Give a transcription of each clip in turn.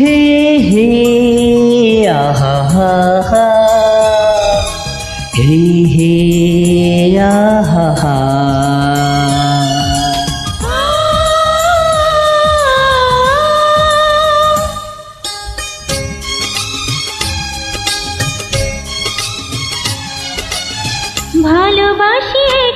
হে হে আহা হা হা। হে হে আহা হা। ভালোবাসি এই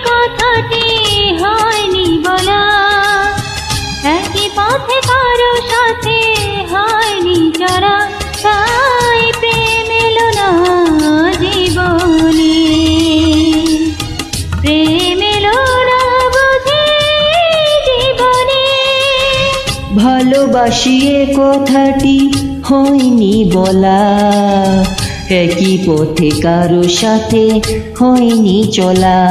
এ কথাটি হয়নি বলা। একই পথে কারও সাথে হয়নি চলা।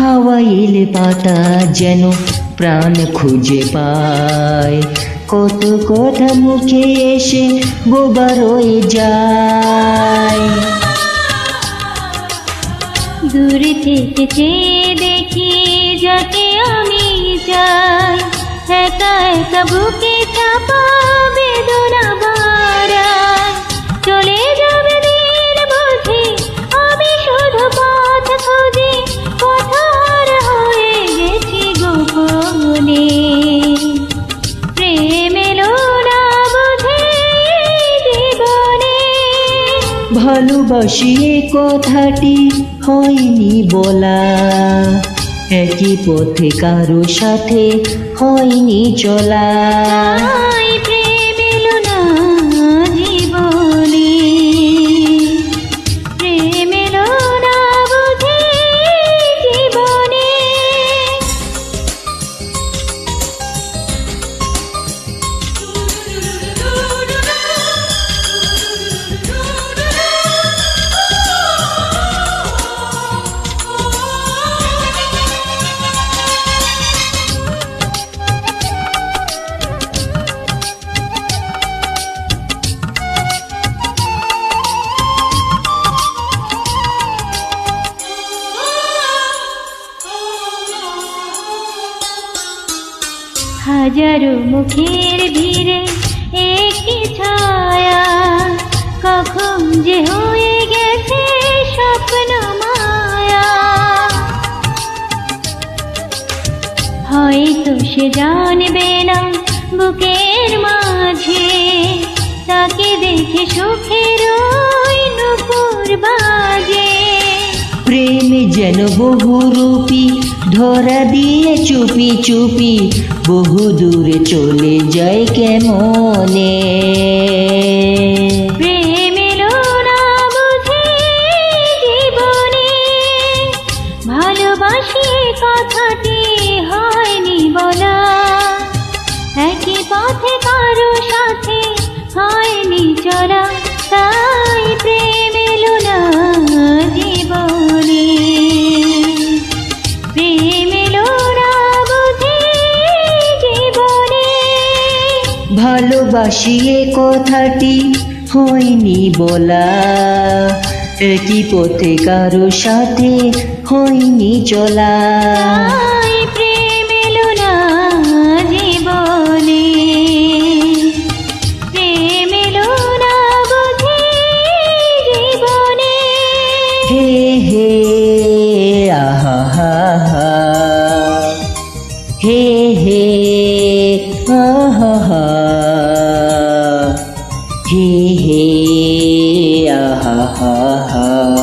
হাওয়াইল পাতা যেন প্রাণ খুঁজে পায়। কত কথা মুখে এসে বোবা রয়ে যায়। দূর থেকে চেয়ে দেখি যাকে আমি চাই। একা একা বুকে চাপা বেদনা বাড়ায়। এ কথাটি হয়নি বলা। একই পথে কারও সাথে হয়নি চলা। হাজারো মুখের ভিড়ে একটি ছায়া। কখন যে হয়ে গেছে স্বপ্ন মায়া। হয়তো সে জানবে না বুকের মাঝে, তাকে দেখে সুখের নুপুর বাজে। প্রেম যেন বহুরূপী ধরা দিয়ে চুপি চুপি বহু দূরে চলে যায় কেমনে? ভালোবাসি এ কথাটি হয়নি বলা। একই পথে কারও সাথে হয়নি চলা। হে হে আহা হা হা। হে হে। আহা হা